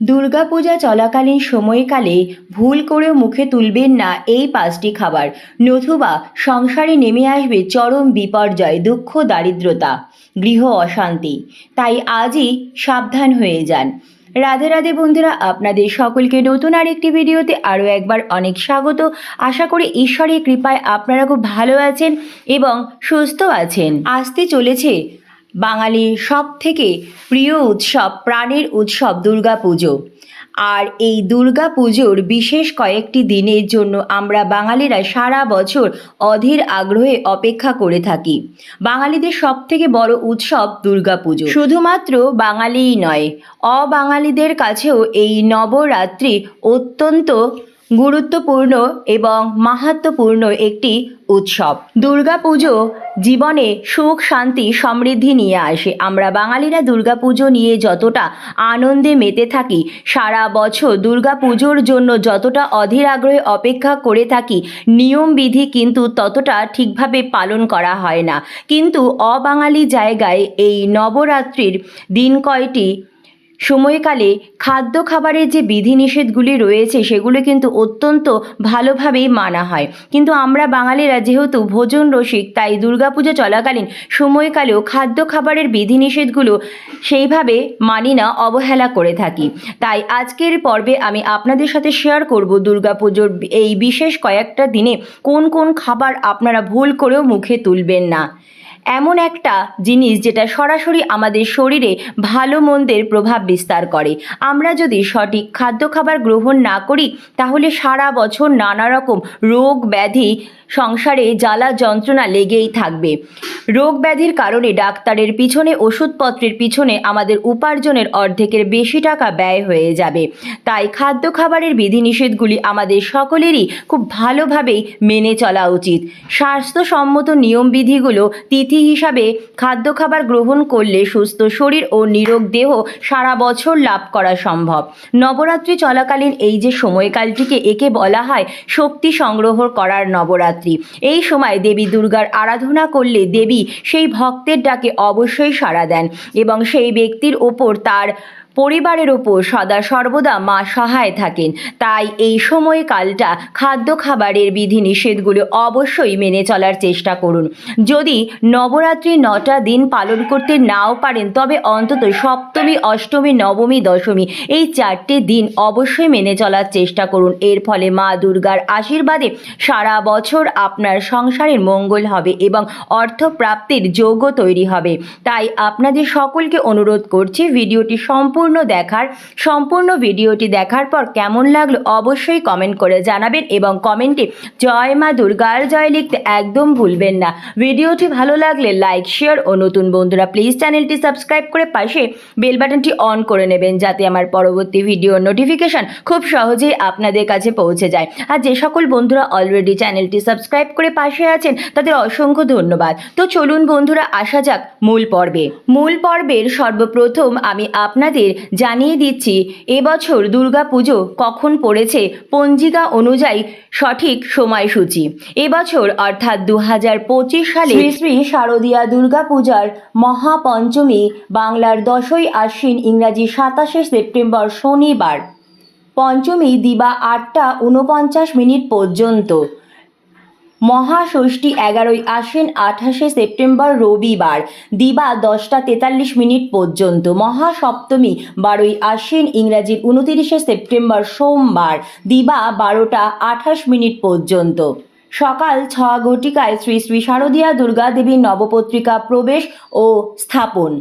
দুর্গাপূজা চলাকালীন সময়কালে ভুল করেও মুখে তুলবেন না এই পাঁচটি খাবার। নতুবা সংসারে নেমে আসবে চরম বিপর্যয়, দুঃখ, দারিদ্রতা, গৃহ অশান্তি। তাই আজই সাবধান হয়ে যান। রাধে রাধে বন্ধুরা, আপনাদের সকলকে নতুন আরেকটি ভিডিওতে আরও একবার অনেক স্বাগত। আশা করি ঈশ্বরের কৃপায় আপনারা খুব ভালো আছেন এবং সুস্থ আছেন। আসতে চলেছে বাঙালির সব থেকে প্রিয় উৎসব, প্রাণের উৎসব দুর্গাপুজো। আর এই দুর্গা পুজোর বিশেষ কয়েকটি দিনের জন্য আমরা বাঙালিরা সারা বছর অধীর আগ্রহে অপেক্ষা করে থাকি। বাঙালিদের সব থেকে বড় উৎসব দুর্গা পুজো শুধুমাত্র বাঙালিই নয়, অবাঙালিদের কাছেও এই নবরাত্রি অত্যন্ত গুরুত্বপূর্ণ এবং মাহাত্মপূর্ণ একটি উৎসব। দুর্গাপুজো জীবনে সুখ, শান্তি, সমৃদ্ধি নিয়ে আসে। আমরা বাঙালিরা দুর্গাপুজো নিয়ে যতটা আনন্দে মেতে থাকি, সারা বছর দুর্গাপুজোর জন্য যতটা অধীর আগ্রহে অপেক্ষা করে থাকি নিয়মবিধি কিন্তু ততটা ঠিকভাবে পালন করা হয় না। কিন্তু অবাঙালি জায়গায় এই নবরাত্রির দিন কয়টি সময়কালে খাদ্য খাবারের যে বিধিনিষেধগুলি রয়েছে, সেগুলো কিন্তু অত্যন্ত ভালোভাবেই মানা হয়। কিন্তু আমরা বাঙালিরা যেহেতু ভোজন রসিক, তাই দুর্গাপুজো চলাকালীন সময়কালেও খাদ্য খাবারের বিধিনিষেধগুলো সেইভাবে মানি না, অবহেলা করে থাকি। তাই আজকের পর্বে আমি আপনাদের সাথে শেয়ার করব দুর্গাপুজোর এই বিশেষ কয়েকটা দিনে কোন কোন খাবার আপনারা ভুল করেও মুখে তুলবেন না। এমন একটা জিনিস যেটা সরাসরি আমাদের শরীরে ভালো মন্দের প্রভাব বিস্তার করে। আমরা যদি সঠিক খাদ্য খাবার গ্রহণ না করি, তাহলে সারা বছর নানা রকম রোগ ব্যাধি সংসারে জ্বালা যন্ত্রণা লেগেই থাকবে। রোগ ব্যাধির কারণে ডাক্তারের পিছনে, ওষুধপত্রের পিছনে আমাদের উপার্জনের অর্ধেকের বেশি টাকা ব্যয় হয়ে যাবে। তাই খাদ্য খাবারের বিধিনিষেধগুলি আমাদের সকলেরই খুব ভালোভাবেই মেনে চলা উচিত। স্বাস্থ্যসম্মত নিয়মবিধিগুলো তিথি হিসাবে খাদ্য খাবার গ্রহণ করলে সুস্থ শরীর ও নিরোগ দেহ সারা বছর লাভ করা সম্ভব। নবরাত্রি চলাকালীন এই যে সময়কালটিকে একে বলা হয় শক্তি সংগ্রহ করার নবরাত্রি। এই সময় দেবী দুর্গার আরাধনা করলে দেবী সেই ভক্তের ডাকে অবশ্যই সাড়া দেন এবং সেই ব্যক্তির ওপর তার পরিবারের ওপর সদা সর্বদা মা সহায় থাকেন। তাই এই সময়কালটা খাদ্য খাবারের বিধিনিষেধগুলো অবশ্যই মেনে চলার চেষ্টা করুন। যদি নবরাত্রি নটা দিন পালন করতে নাও পারেন, তবে অন্তত সপ্তমী, অষ্টমী, নবমী, দশমী এই চারটে দিন অবশ্যই মেনে চলার চেষ্টা করুন। এর ফলে মা দুর্গার আশীর্বাদে সারা বছর আপনার সংসারের মঙ্গল হবে এবং অর্থ প্রাপ্তির যোগ্য তৈরি হবে। তাই আপনাদের সকলকে অনুরোধ করছি, ভিডিওটি সম্পূর্ণ দেখার, সম্পূর্ণ ভিডিওটি দেখার পর কেমন লাগল অবশ্যই কমেন্ট করে জানাবেন এবং কমেন্টে জয় মা দুর্গার জয় লিখতে একদম ভুলবেন না। ভিডিওটি ভালো লাগলে লাইক শেয়ার ও নতুন বন্ধুরা প্লিজ চ্যানেলটি সাবস্ক্রাইব করে পাশে বেল বাটনটি অন করে নেবেন যাতে আমার পরবর্তী ভিডিওর নোটিফিকেশন খুব সহজেই আপনাদের কাছে পৌঁছে যায়। আর যে সকল বন্ধুরা অলরেডি চ্যানেলটি সাবস্ক্রাইব করে পাশে আছেন, তাদের অসংখ্য ধন্যবাদ। তো চলুন বন্ধুরা, আসা যাক মূল পর্বে। মূল পর্বের সর্বপ্রথম আমি আপনাদের জানিয়ে দিচ্ছি, এবছর পুজো কখন পড়েছে পঞ্জিকা অনুযায়ী সঠিক সময়সূচি। এবছর অর্থাৎ দু হাজার পঁচিশ সালে শ্রী শ্রী শারদীয়া দুর্গা পূজার মহাপঞ্চমী বাংলার দশই আশ্বিন ইংরাজি সাতাশে সেপ্টেম্বর শনিবার। পঞ্চমী দিবা আটটা উনপঞ্চাশ মিনিট পর্যন্ত। মহাষষ্ঠী এগারোই আশ্বিন আঠাশে সেপ্টেম্বর রবিবার, দিবা দশটা তেতাল্লিশ মিনিট পর্যন্ত। মহাসপ্তমী বারোই আশ্বিন ইংরাজির উনতিরিশে সেপ্টেম্বর সোমবার, দিবা বারোটা আঠাশ মিনিট পর্যন্ত। সকাল ছ ঘটিকায় শ্রী শ্রী শারদীয়া দুর্গা দেবীর নবপত্রিকা প্রবেশ ও স্থাপন।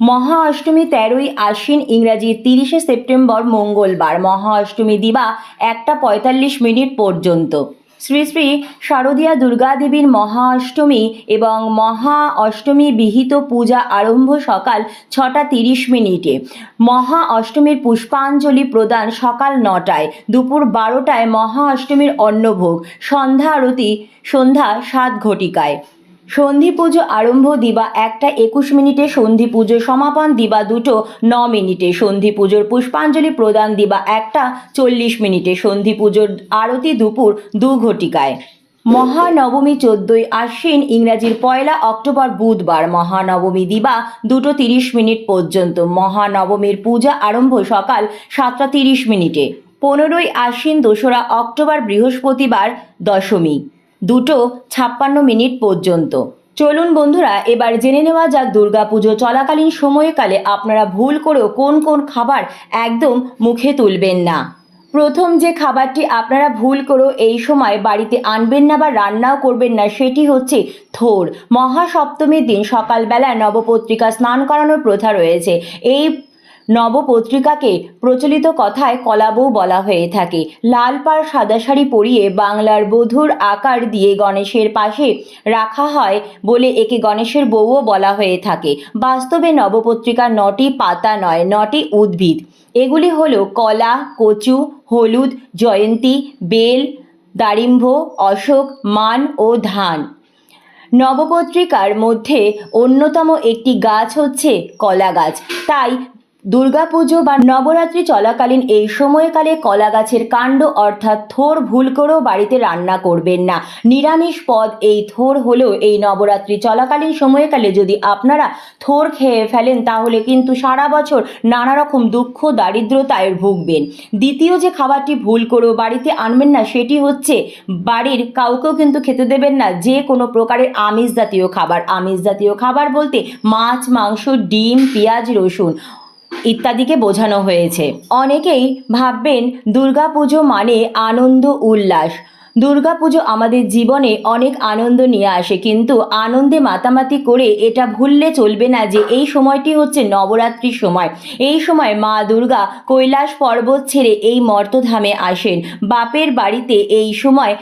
মহা অষ্টমী তেরোই আশ্বিন ইংরাজি তিরিশে সেপ্টেম্বর মঙ্গলবার। মহা অষ্টমী দিবা একটা পঁয়তাল্লিশ মিনিট পর্যন্ত। শ্রী শ্রী শারদীয়া দুর্গাদেবীর মহা অষ্টমী এবং মহা অষ্টমী বিহিত পূজা আরম্ভ সকাল ছটা তিরিশ মিনিটে। মহা অষ্টমীর পুষ্পাঞ্জলি প্রদান সকাল নটায়, দুপুর বারোটায় মহা অষ্টমীর অন্নভোগ, সন্ধ্যা আরতি, সন্ধ্যা সাত ঘটিকায়। সন্ধি পুজো আরম্ভ দিবা একটা একুশ মিনিটে সন্ধি পুজো, সমাপন দিবা দুটো ন মিনিটে সন্ধি পুজোর পুষ্পাঞ্জলি প্রদান দিবা একটা চল্লিশ মিনিটে সন্ধি পুজোর আরতি দুপুর দু ঘটিকায়। মহানবমী চোদ্দই আশ্বিন ইংরাজির পয়লা অক্টোবর বুধবার মহানবমী দিবা দুটো তিরিশ মিনিট পর্যন্ত। মহানবমীর পূজা আরম্ভ সকাল সাতটা তিরিশ মিনিটে। পনেরোই আশ্বিন দোসরা অক্টোবর বৃহস্পতিবার দশমী। দুটো ছাপ্পান্ন মিনিট পর্যন্ত। চলুন বন্ধুরা, এবার জেনে নেওয়া যাক দুর্গাপুজো চলাকালীন সময়কালে আপনারা ভুল করেও কোন কোন খাবার একদম মুখে তুলবেন না। প্রথম যে খাবারটি আপনারা ভুল করেও এই সময় বাড়িতে আনবেন না বা রান্নাও করবেন না, সেটি হচ্ছে থোর। মহাসপ্তমীর দিন সকালবেলা নবপত্রিকা স্নান করানোর প্রথা রয়েছে। এই নবপত্রিকাকে প্রচলিত কথায় কলাবউ বলা হয়ে থাকে। লাল পাড় সাদা শাড়ি পরিয়ে বাংলার বধূর আকার দিয়ে গণেশের পাশে রাখা হয় বলে একে গণেশের বউও বলা হয়ে থাকে। বাস্তবে নবপত্রিকার নটি পাতা নয়, নটি উদ্ভিদ। এগুলি হলো কলা, কচু, হলুদ, জয়ন্তী, বেল, দারিম্ভ, অশোক, মান ও ধান। নবপত্রিকার মধ্যে অন্যতম একটি গাছ হচ্ছে কলা গাছ তাই দুর্গাপুজো বা নবরাত্রি চলাকালীন এই সময়কালে কলা গাছের কাণ্ড অর্থাৎ থোর ভুল করেও বাড়িতে রান্না করবেন না। নিরামিষ পদ এই থোর হলেও এই নবরাত্রি চলাকালীন সময়কালে যদি আপনারা থোর খেয়ে ফেলেন, তাহলে কিন্তু সারা বছর নানা রকম দুঃখ, দারিদ্রতায় ভুগবেন। দ্বিতীয় যে খাবারটি ভুল করেও বাড়িতে আনবেন না, সেটি হচ্ছে বাড়ির কাউকেও কিন্তু খেতে দেবেন না। যে কোনো প্রকারের আমিষ জাতীয় খাবার। আমিষ জাতীয় খাবার বলতে মাছ, মাংস, ডিম, পেঁয়াজ, রসুন। ইত্যাদিকে বোঝানো হয়েছে। অনেকেই ভাববেন দুর্গাপুজো মানে আনন্দ উল্লাস। দুর্গাপুজো আমাদের জীবনে অনেক আনন্দ নিয়ে আসে, কিন্তু আনন্দে মাতামাতি করে এটা ভুললে চলবে না যে এই সময়টি হচ্ছে নবরাত্রির সময়। এই সময় মা দুর্গা কৈলাস পর্বত ছেড়ে এই মর্তধামে আসেন। বাপের বাড়িতে এই সময়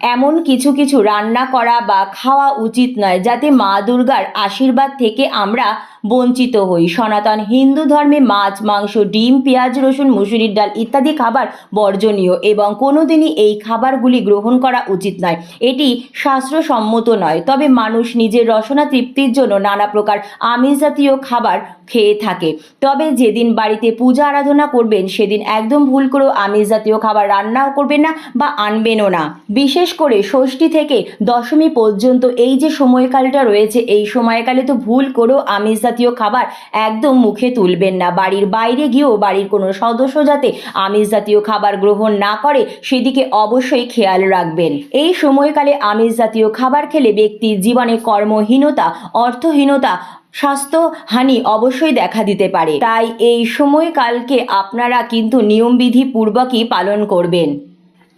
এমন কিছু কিছু রান্না করা বা খাওয়া উচিত নয়, যাতে মা দুর্গার আশীর্বাদ থেকে আমরা বঞ্চিত হই। সনাতন হিন্দু ধর্মে মাছ, মাংস, ডিম, পেঁয়াজ, রসুন, মুসুরির ডাল ইত্যাদি খাবার বর্জনীয় এবং কোনোদিনই এই খাবারগুলি গ্রহণ করা উচিত নয়। এটি শাস্ত্রসম্মত নয়, তবে মানুষ নিজের রসনা তৃপ্তির জন্য নানা প্রকার আমিষ জাতীয় খাবার খেয়ে থাকে। তবে যেদিন বাড়িতে পূজা আরাধনা করবেন, সেদিন একদম ভুল করেও আমিষ জাতীয় খাবার রান্নাও করবেন না বা আনবেনও না। বিশেষ করে ষষ্ঠী থেকে দশমী পর্যন্ত এই যে সময়কালটা রয়েছে, এই সময়কালে তো ভুল করেও আমিষ জাতীয় খাবার একদম মুখে তুলবেন না। বাড়ির বাইরে গিয়েও বাড়ির কোনো সদস্য যাতে আমিষ জাতীয় খাবার গ্রহণ না করে, সেদিকে অবশ্যই খেয়াল রাখবেন। এই সময়কালে আমিষ জাতীয় খাবার খেলে ব্যক্তির জীবনে কর্মহীনতা, অর্থহীনতা, স্বাস্থ্যহানি অবশ্যই দেখা দিতে পারে। তাই এই সময়কালকে আপনারা কিন্তু নিয়মবিধি পূর্বকই পালন করবেন।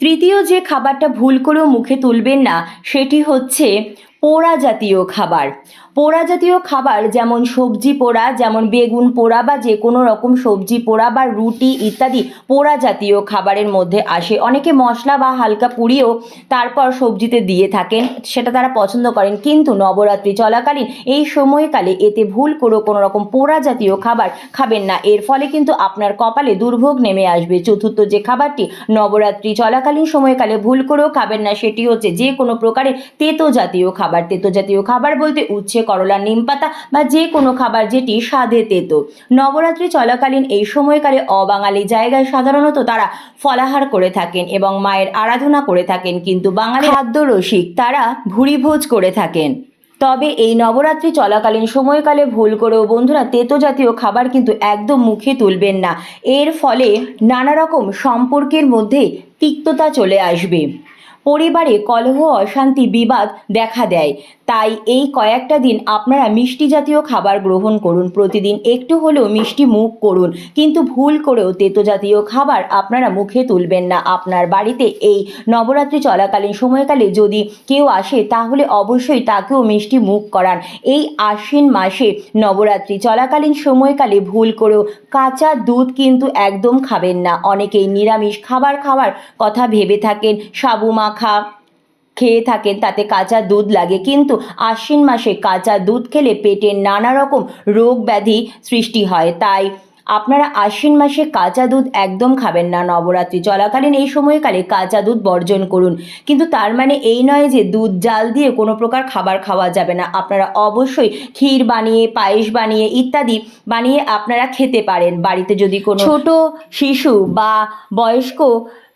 তৃতীয় যে খাবারটা ভুল করেও মুখে তুলবেন না, সেটি হচ্ছে পোড়া জাতীয় খাবার। পোড়া জাতীয় খাবার যেমন সবজি পোড়া, যেমন বেগুন পোড়া বা যে কোনো রকম সবজি পোড়া বা রুটি ইত্যাদি পোড়া জাতীয় খাবারের মধ্যে আসে। অনেকে মশলা বা হালকা পুড়িয়েও তারপর সবজিতে দিয়ে থাকেন, সেটা তারা পছন্দ করেন। কিন্তু নবরাত্রি চলাকালীন এই সময়কালে এতে ভুল করেও কোনো রকম পোড়া জাতীয় খাবার খাবেন না। এর ফলে কিন্তু আপনার কপালে দুর্ভোগ নেমে আসবে। চতুর্থ যে খাবারটি নবরাত্রি চলাকালীন সময়কালে ভুল করেও খাবেন না, সেটি হচ্ছে যে কোনো প্রকারের তেতো জাতীয় খাবার। তেতো জাতীয় খাবার বলতে উচ্ছে, করলা, নিম পাতা বা যে কোনো খাবার যেটি স্বাদে তেতো। নবরাত্রি চলাকালীন এই সময়কালে অবাঙালি জায়গায় সাধারণত তারা ফলাহার করে থাকেন এবং মায়ের আরাধনা করে থাকেন, কিন্তু বাঙালি খাদ্য রসিক তারা ভুরিভোজ করে থাকেন। তবে এই নবরাত্রি চলাকালীন সময়কালে ভুল করেও বন্ধুরা তেতো জাতীয় খাবার কিন্তু একদম মুখে তুলবেন না। এর ফলে নানা রকম সম্পর্কের মধ্যে তিক্ততা চলে আসবে। পরিবারে কলহ, অশান্তি, বিবাদ দেখা দেয়। তাই এই কয়েকটা দিন আপনারা মিষ্টি জাতীয় খাবার গ্রহণ করুন। প্রতিদিন একটু হলেও মিষ্টি মুখ করুন। কিন্তু ভুল করেও তেতো জাতীয় খাবার আপনারা মুখে তুলবেন না। আপনার বাড়িতে এই নবরাত্রি চলাকালীন সময়কালে যদি কেউ আসে, তাহলে অবশ্যই তাকেও মিষ্টি মুখ করান। এই আশ্বিন মাসে নবরাত্রি চলাকালীন সময়কালে ভুল করেও কাঁচা দুধ কিন্তু একদম খাবেন না। অনেকেই নিরামিষ খাবার খাওয়ার কথা ভেবে থাকেন। সাবু মাখা খেয়ে থাকেন, তাতে কাঁচা দুধ লাগে। কিন্তু আশ্বিন মাসে কাঁচা দুধ খেলে পেটের নানা রকম রোগ ব্যাধি সৃষ্টি হয়। তাই আপনারা আশ্বিন মাসে কাঁচা দুধ একদম খাবেন না। নবরাত্রি চলাকালীন এই সময়কালে কাঁচা দুধ বর্জন করুন। কিন্তু তার মানে এই নয় যে দুধ জাল দিয়ে কোনো প্রকার খাবার খাওয়া যাবে না। আপনারা অবশ্যই ক্ষীর বানিয়ে, পায়েস বানিয়ে ইত্যাদি বানিয়ে আপনারা খেতে পারেন। বাড়িতে যদি কোনো ছোট শিশু বা বয়স্ক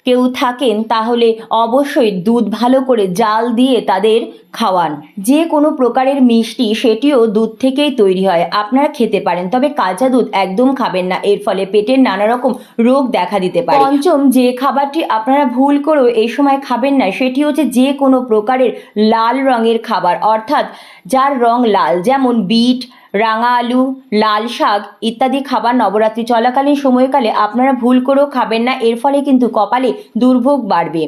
কেউ থাকেন, তাহলে অবশ্যই দুধ ভালো করে জাল দিয়ে তাদের খাওয়ান। যে কোনো প্রকারের মিষ্টি, সেটিও দুধ থেকেই তৈরি হয়। আপনারা খেতে পারেন, তবে কাঁচা দুধ একদম খাবেন না। এর ফলে পেটের নানা রকম রোগ দেখা দিতে পারে। পঞ্চম, যে খাবারটি আপনারা ভুল করেও এই সময় খাবেন না, সেটি হচ্ছে যে কোনো প্রকারের লাল রঙের খাবার, অর্থাৎ যার রং লাল, যেমন বিট রাঙা আলু লাল শাক ইত্যাদি খাবার নবরাত্রি চলাকালীন সময়কালে আপনারা ভুল করেও খাবেন না। এর ফলে কিন্তু কপালে দুর্ভোগ বাড়বে।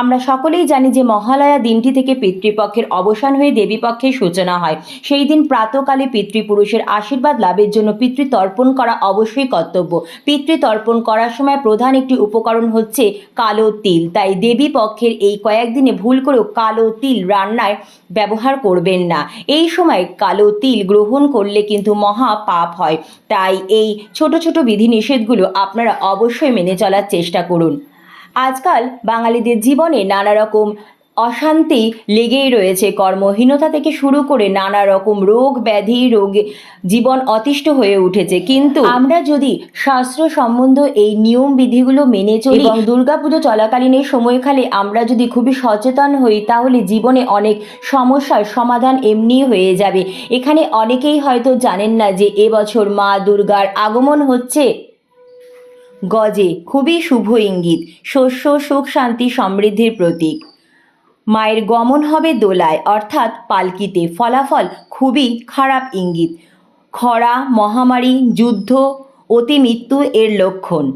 আমরা সকলেই জানি যে মহালয়া দিনটি থেকে পিতৃপক্ষের অবসান হয়ে দেবীপক্ষের সূচনা হয়। সেই দিন প্রাতকালে পিতৃপুরুষের আশীর্বাদ লাভের জন্য পিতৃতর্পণ করা অবশ্যই কর্তব্য। পিতৃতর্পণ করার সময় প্রধান একটি উপকরণ হচ্ছে কালো তিল। তাই দেবী পক্ষের এই কয়েকদিনে ভুল করেও কালো তিল রান্নায় ব্যবহার করবেন না। এই সময় কালো তিল গ্রহণ করলে কিন্তু মহা পাপ হয়। তাই এই ছোট ছোট বিধিনিষেধগুলো আপনারা অবশ্যই মেনে চলার চেষ্টা করুন। আজকাল বাঙালিদের জীবনে নানা রকম অশান্তি লেগেই রয়েছে। কর্মহীনতা থেকে শুরু করে নানা রকম রোগ ব্যাধি রোগে জীবন অতিষ্ঠ হয়ে উঠেছে। কিন্তু আমরা যদি শাস্ত্র সম্বন্ধ এই নিয়ম বিধিগুলো মেনে চলি এবং দুর্গাপুজো চলাকালীন এই সময়কালে আমরা যদি খুবই সচেতন হই তাহলে জীবনে অনেক সমস্যার সমাধান এমনি হয়ে যাবে। এখানে অনেকেই হয়তো জানেন না যে এবছর মা দুর্গার আগমন হচ্ছে। গজে খুবই শুভ ইঙ্গিত, শস্য, সুখ, শান্তি, সমৃদ্ধির প্রতীক। মায়ের গমন হবে দোলায়, অর্থাৎ পালকিতে। ফলাফল খুবই খারাপ ইঙ্গিত। খরা, মহামারী, যুদ্ধ অতি মৃত্যু এর লক্ষণ।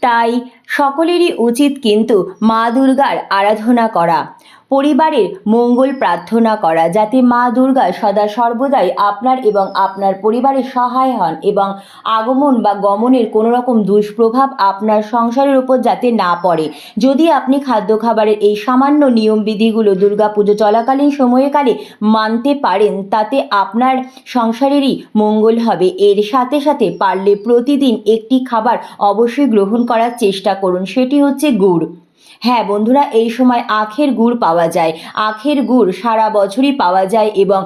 তাই সকলেরই উচিত কিন্তু মা দুর্গার আরাধনা করা। পরিবারের মঙ্গল প্রার্থনা করা, যাতে মা দুর্গা সদা সর্বদাই আপনার এবং আপনার পরিবারের সহায় হন এবং আগমন বা গমনের কোনো রকম দুষ্প্রভাব আপনার সংসারের উপর যাতে না পড়ে। যদি আপনি খাদ্য খাবারের এই সামান্য নিয়মবিধিগুলো দুর্গাপুজো চলাকালীন সময়কালে মানতে পারেন, তাতে আপনার সংসারেরই মঙ্গল হবে। এর সাথে সাথে পারলে প্রতিদিন একটি খাবার অবশ্যই গ্রহণ করার চেষ্টা করুন, সেটি হচ্ছে গুড়। হ্যাঁ বন্ধুরা, এই সময় আখের গুড় পাওয়া যায়। আখের গুড় সারা বছরই পাওয়া যায় এবং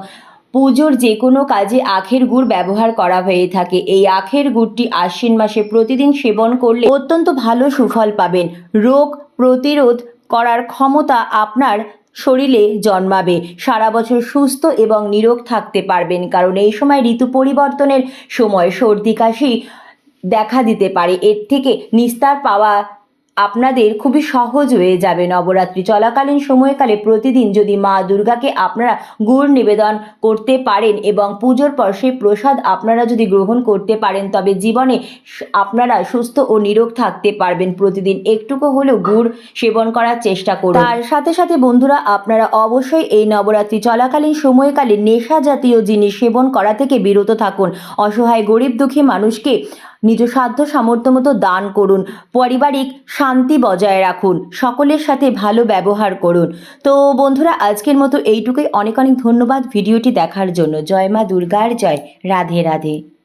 পুজোর যে কোনো কাজে আখের গুড় ব্যবহার করা হয়ে থাকে। এই আখের গুড়টি আশ্বিন মাসে প্রতিদিন সেবন করলে অত্যন্ত ভালো সুফল পাবেন। রোগ প্রতিরোধ করার ক্ষমতা আপনার শরীরে জন্মাবে। সারা বছর সুস্থ এবং নিরোগ থাকতে পারবেন, কারণ এই সময় ঋতু পরিবর্তনের সময় সর্দি কাশি দেখা দিতে পারে। এর থেকে নিস্তার পাওয়া আপনাদের খুবই সহজ হয়ে যাবে নবরাত্রি। চলাকালীন সময়কালে প্রতিদিন যদি মা দুর্গাকে আপনারা গুড় নিবেদন করতে পারেন এবং পুজোর পর সেই প্রসাদ আপনারা যদি গ্রহণ করতে পারেন, তবে জীবনে আপনারা সুস্থ ও নিরোগ থাকতে পারবেন। প্রতিদিন একটুকু হলেও গুড় সেবন করার চেষ্টা করুন। তার সাথে সাথে বন্ধুরা, আপনারা অবশ্যই এই নবরাত্রি চলাকালীন সময়কালে নেশা জাতীয় জিনিস সেবন করা থেকে বিরত থাকুন। অসহায়, গরিব, দুঃখী মানুষকে নিজ সাধ্য সামর্থ্য মতো দান করুন, পারিবারিক শান্তি বজায় রাখুন, সকলের সাথে ভালো ব্যবহার করুন। তো বন্ধুরা, আজকের মতো এইটুকুই। অনেক অনেক ধন্যবাদ ভিডিওটি দেখার জন্য। জয় মা দুর্গার, জয় রাধে রাধে।